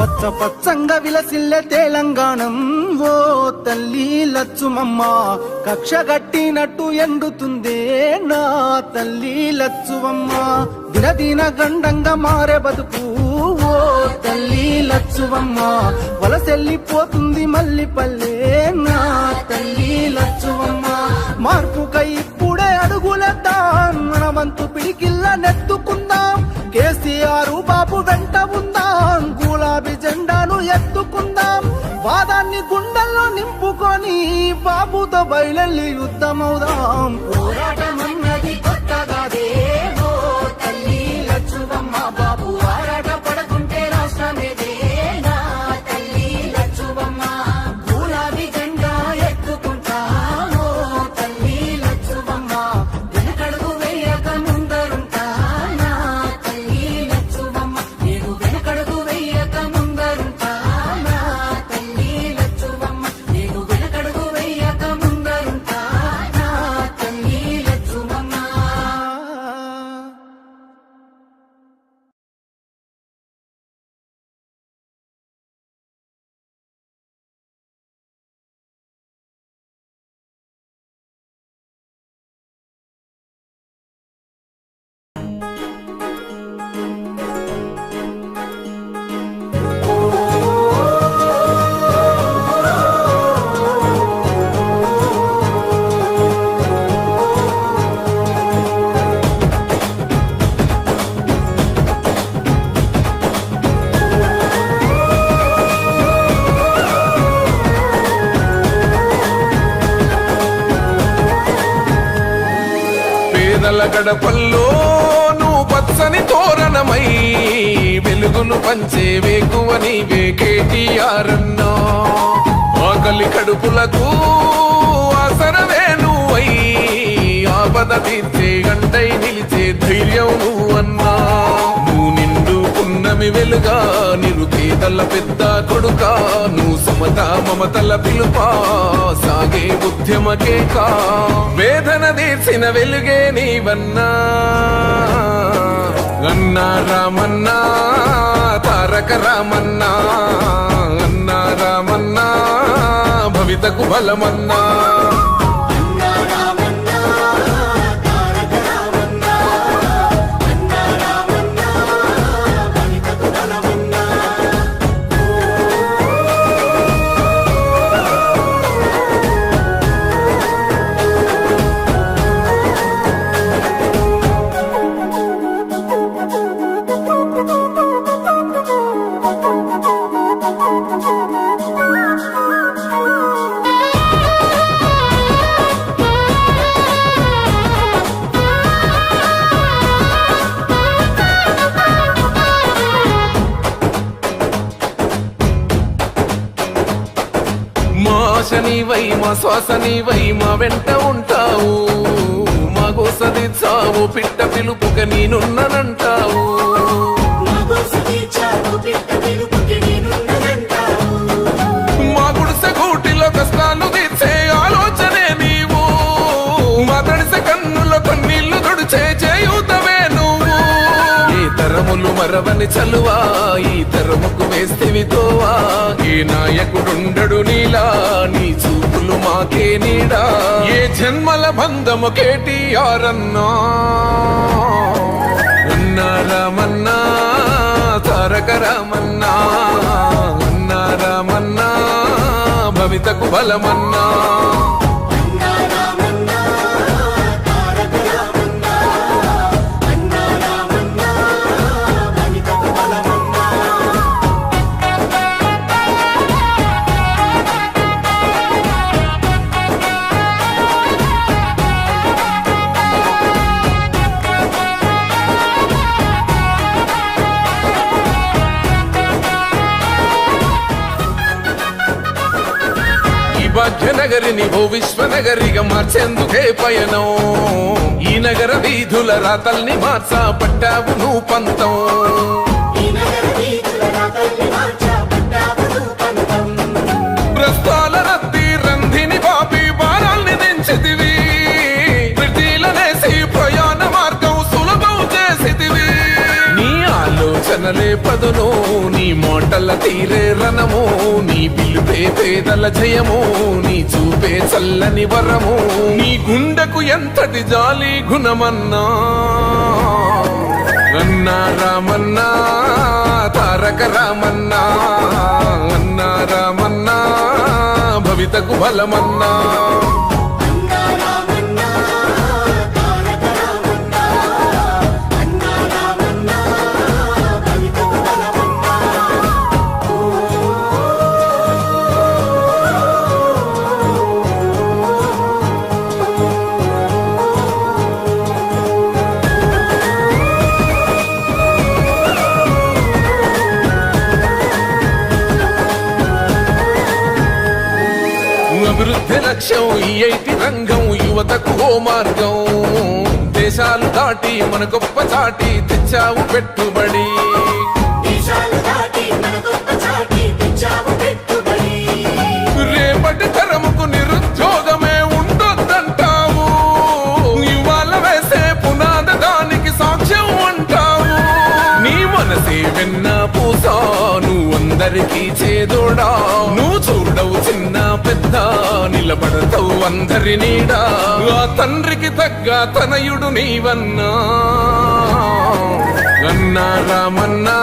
పచ్చ పచ్చంగా విలసిల్లె తెలంగాణం. ఓ తల్లి లచ్చుమమ్మ కక్ష కట్టినట్టు ఎండుతుందే నా తల్లి లచ్చువమ్మ దినదిన గండంగా మారే బతుకు ఓ తల్లి లచ్చువమ్మ వలసెల్లిపోతుంది మల్లి పల్లె నా తల్లి లచ్చువమ్మ మార్పుకై ఇప్పుడే అడుగులేద్దాం మన వంతు పిడికిల్ల నెత్తుకుందాం. కేసీఆర్ బాబు వెంట ఉందా ఎత్తుకుందాం. వాదాన్ని గుండెల్లో నింపుకొని బాబుతో బయలెల్లి యుద్ధమవుదాం. పోరాటం అన్నది కొత్తగాదే పేదల గడపల్లో నువ్వు పచ్చని తోరణమై వెలుగును పంచే వేకువ నీవే కేటీఆర్ అన్నా ఆకలి కడుపులకు ఆసరవే నువ్వై ఆపద తీర్చే గంటై నిలిచే ధైర్యం నువ్వన్నా. నువ్వు నిన్న నిండు పున్నమి వెలుగా నిరుపేదల పెద్ద కొడుక నువ్వు సమత మమతల పిలుపా సాగే ఉద్యమకే కా. వేదన తీర్చిన వెలుగే నీవన్నా. అన్నా రామన్నా తారక రామన్నా. అన్నా రామన్నా భవితకు బలమన్నా. మా శ్వాస మా శ్వాసనివై మా వెంట ఉంటావు. మా గోసది చావు పిట్ట పిలుపుక నేనున్ననంటావు. మా గుడిసె గూటిలో కష్టాలు తీర్చే ఆలోచనే నీవు. మా తడిసె కన్నుల కన్నీళ్ళు తుడిచే చేయూతవే నువ్వు. ఈ తరములు మరవని చలువా ఈ తరముకు వేస్తేవి తోవా నాయకుడుండడు నీలా బంధము కేటీఆర్ అన్నా అన్నా రామన్నా తారక రామన్నా. అన్నా భవితకు బలమన్నా. భాగ్యనగరిని ఓ విశ్వనగరిగా మార్చేందుకే పయనం. ఈ నగర వీధుల రాతల్ని మార్చా పట్టావు నువ్వు పంతం. ప్రస్తాల ప్రతిలనేసి నీ పదును నీ మోటల తీరే రణము నీ పిలుపే పేదల జయము నీ చూపే చల్లని వరము. నీ గుండెకు ఎంతటి జాలి గుణమన్నా? అన్నా రామన్నా తారక రామన్నా అన్నా రామన్నా భవితకు బలమన్నా. అభివృద్ధి లక్ష్యం ఈ ఐటి రంగం యువతకు ఓ మార్గం. దేశాలు దాటి మన గొప్ప చాటి తెచ్చావు పెట్టుబడి. అందరికీ చేదోడా? నువ్వు చూడవు చిన్న పెద్ద నిలబడతావు అందరి నీడా. ఆ తండ్రికి తగ్గ తనయుడు నీవన్నా. అన్నా రామన్నా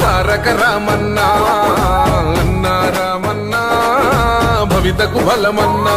తారక రామన్నా. అన్నా రామన్నా భవితకు బలమన్నా.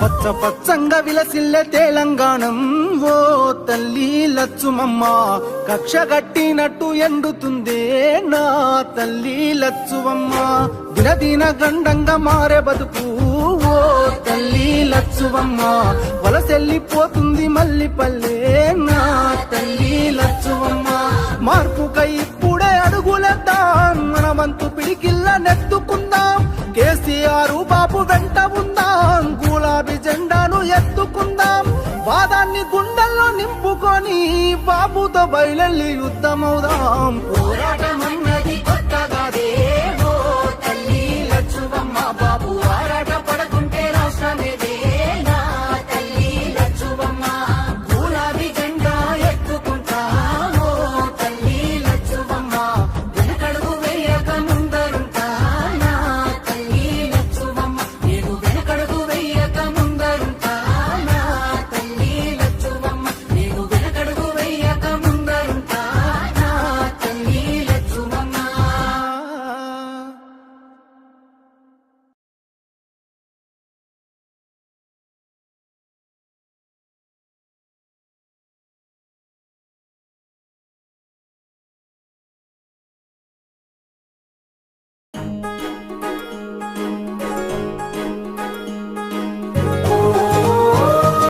పచ్చ పచ్చంగా విలసిల్లె తెలంగాణం. ఓ తల్లి లచ్చుమమ్మ కక్ష కట్టినట్టు ఎండుతుందే నా తల్లి లచ్చువమ్మ దినదిన గండంగా మారే బతుకు ఓ తల్లి లచ్చువమ్మ వలసెల్లిపోతుంది మల్లి పల్లె నా తల్లి లచ్చువమ్మ మార్పుకై ఇప్పుడే అడుగులేద్దాం మన వంతు పిడికిల్ల నెత్తుకుందాం. కేసీఆర్ బాబు వెంట ఉందాం? గులాబీ జెండాను ఎత్తుకుందాం. వాదాన్ని గుండెల్లో నింపుకొని బాబుతో బయలెళ్ళి యుద్ధమవుదాం. పోరాటం అన్నది కొత్తగాదే.